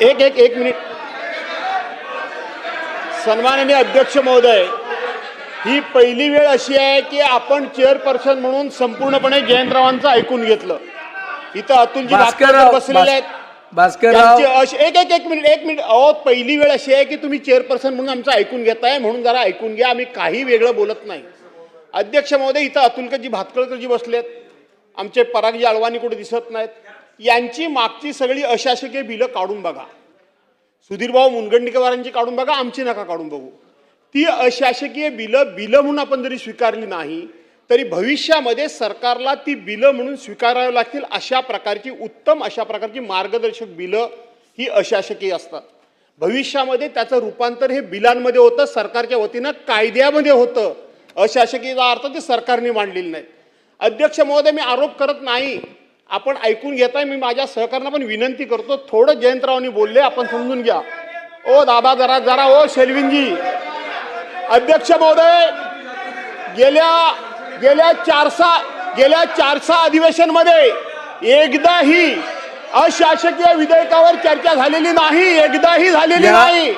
एक एक एक मिनिट. सन्माननीय अध्यक्ष महोदय ही पहिली वेळ अशी आहे की आपण चेअरपर्सन म्हणून संपूर्णपणे जयंतरावांचं ऐकून घेतलं. इथं अतुलजी भास्कर भास्करराव बसलेले आहेत. भास्करराव. अशी- एक एक एक मिनिट एक मिनिट. अहो पहिली वेळ अशी आहे की तुम्ही चेअरपर्सन म्हणून आमचं ऐकून घेताय म्हणून जरा ऐकून घ्या. आम्ही काही वेगळं बोलत नाही. अध्यक्ष महोदय इथं अतुलकरजी भातकळकरजी बसलेत. आमचे परागजी अळवानी कुठे दिसत नाहीत. यांची मागची सगळी अशासकीय बिलं काढून बघा. सुधीरभाऊ मुनगंटीकरांची काढून बघा आमची नका काढून बघू. ती अशासकीय बिलं बिलं म्हणून आपण जरी स्वीकारली नाही तरी भविष्यामध्ये सरकारला ती बिलं म्हणून स्वीकारावी लागतील अशा प्रकारची उत्तम अशा प्रकारची मार्गदर्शक बिलं ही अशासकीय असतात. भविष्यामध्ये त्याचं रूपांतर हे बिलांमध्ये होतं सरकारच्या वतीनं कायद्यामध्ये होतं. अशासकीयचा अर्थ ते सरकारने मांडलेली नाही अध्यक्ष महोदय मी आरोप करत नाही आपण ऐकून घेताय मी माझ्या सहकाऱ्यांना पण विनंती करतो. थोडं जयंतरावांनी बोलले आपण समजून घ्या. ओ दादा जरा जरा ओ शेलविनजी अध्यक्ष महोदय गेल्या गेल्या चारसा गेल्या चारसा अधिवेशनमध्ये एकदाही अशासकीय विधेयकावर चर्चा झालेली नाही एकदाही झालेली नाही.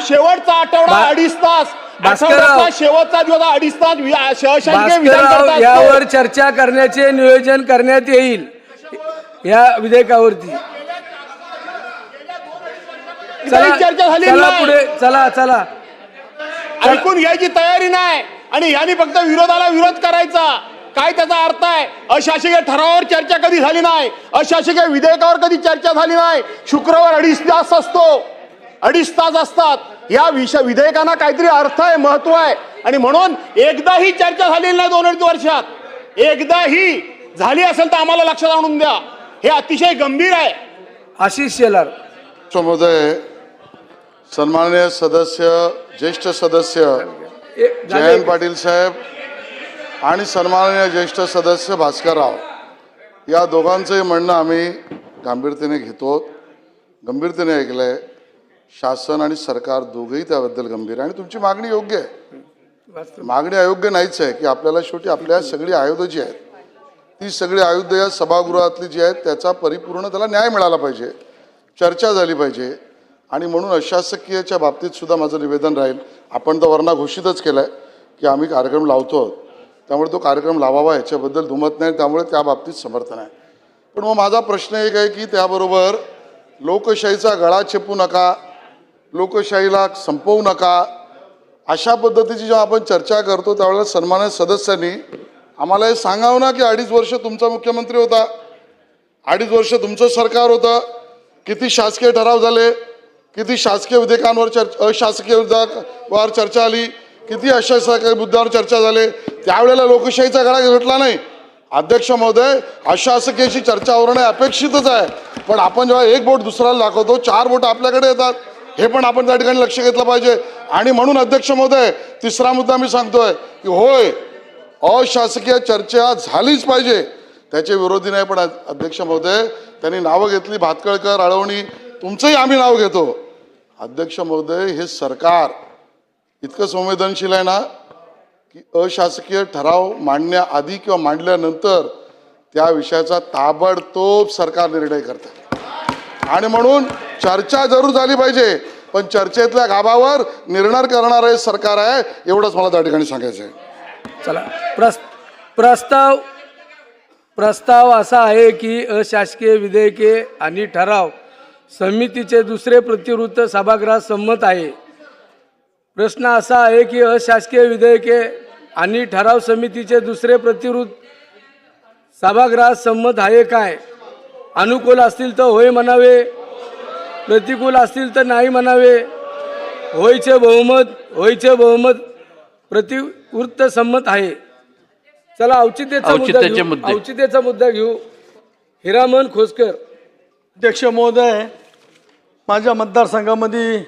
शेवटचा आठवडा अडीच तास भास्करराव- शेवटचा दिवस अडीच तास यावर चर्चा करण्याचे नियोजन करण्यात येईल. या विधेयकावरती. चला चला. पुढे चला चला. ऐकून घ्यायची तयारी नाही. आणि यांनी फक्त विरोधाला विरोध करायचा. काय त्याचा अर्थ आहे? अशासकीय ठरावावर चर्चा कधी झाली नाही? अशासकीय विधेयकावर कधी चर्चा झाली नाही? शुक्रवार अडीच तास असतो. अडीच तास असतात. या विषय विधेयकांना काहीतरी अर्थ आहे महत्त्व आहे. आणि म्हणून एकदाही चर्चा झालेली नाही दोन अडीच वर्षात. एकदाही झाली असेल तर आम्हाला लक्षात आणून द्या. हे अतिशय गंभीर आहे. आशिष शेलार. महोदय सन्माननीय सदस्य ज्येष्ठ सदस्य. जयंत पाटील साहेब आणि सन्माननीय ज्येष्ठ सदस्य भास्करराव. या दोघांचंही म्हणणं आम्ही गांभीर्याने घेतो. गंभीरतेने ऐकलंय. शासन आणि सरकार दोघंही त्याबद्दल गंभीर आहे. आणि तुमची मागणी योग्य आहे. मागणी अयोग्य नाहीच आहे की आपल्याला शेवटी आपल्या सगळी आयुधं जी आहेत ती सगळी आयुध या सभागृहातली जी आहेत त्याचा परिपूर्ण त्याला न्याय मिळाला पाहिजे चर्चा झाली पाहिजे. आणि म्हणून अशासकीयच्या बाबतीत सुद्धा माझं निवेदन राहील. आपण तर वरणा घोषितच केलं आहे की आम्ही कार्यक्रम लावतो आहोत. त्यामुळे तो कार्यक्रम लावावा ह्याच्याबद्दल दुमत नाही त्यामुळे त्या बाबतीत समर्थन आहे पण मग माझा प्रश्न एक आहे की त्याबरोबर लोकशाहीचा गळा चेपू नका लोकशाहीला संपवू नका. अशा पद्धतीची जेव्हा आपण चर्चा करतो त्यावेळेला सन्मानित सदस्यांनी आम्हाला हे सांगावं ना की अडीच वर्ष तुमचा मुख्यमंत्री होता अडीच वर्ष तुमचं सरकार होतं किती शासकीय ठराव झाले किती शासकीय विधेयकांवर चर्चा अशासकीय विधेयकावर चर्चा आली किती अशासकीय मुद्द्यावर चर्चा झाले त्यावेळेला लोकशाहीचा गळा घटला नाही. अध्यक्ष महोदय अशासकीयची चर्चा होणं अपेक्षितच आहे. पण आपण जेव्हा एक बोट दुसऱ्याला दाखवतो चार बोट आपल्याकडे येतात. हे पण आपण त्या ठिकाणी लक्ष घेतलं पाहिजे. आणि म्हणून अध्यक्ष महोदय तिसरा मुद्दा मी सांगतोय की होय अशासकीय चर्चा झालीच पाहिजे. त्याचे विरोधी नाही पण अध्यक्ष महोदय त्यांनी नावं घेतली भातकळकर आळवणी तुमचंही आम्ही नाव घेतो. अध्यक्ष महोदय हे सरकार इतकं संवेदनशील आहे ना की अशासकीय ठराव मांडण्याआधी किंवा मांडल्यानंतर त्या विषयाचा ताबडतोब सरकार निर्णय करतं. आणि म्हणून चर्चा जरूर झाली पाहिजे. पण चर्चेतल्या गाभावर निर्णय करणारं सरकार आहे एवढंच मला त्या ठिकाणी सांगायचं आहे चला. प्रस प्रस्ताव प्रस्ताव असा आहे की अशासकीय विधेयके आणि ठराव समितीचे दुसरे प्रतिवृत्त सभागृहात संमत आहे. प्रश्न असा आहे की अशासकीय विधेयके आणि ठराव समितीचे दुसरे प्रतिवृत्त सभागृहात संमत आहे काय? अनुकूल असतील तर होय म्हणावे. प्रतिकूल असतील तर नाही म्हणावे. होयचे बहुमत होयचे बहुमत प्रतिवृत्त संमत आहे. चला औचित्याचा मुद्दा औचित्याचे घेऊ. मुद्दे. औचित्याचा मुद्दा घेऊ. हिरामन खोसकर. अध्यक्ष महोदय माझ्या मतदारसंघामध्ये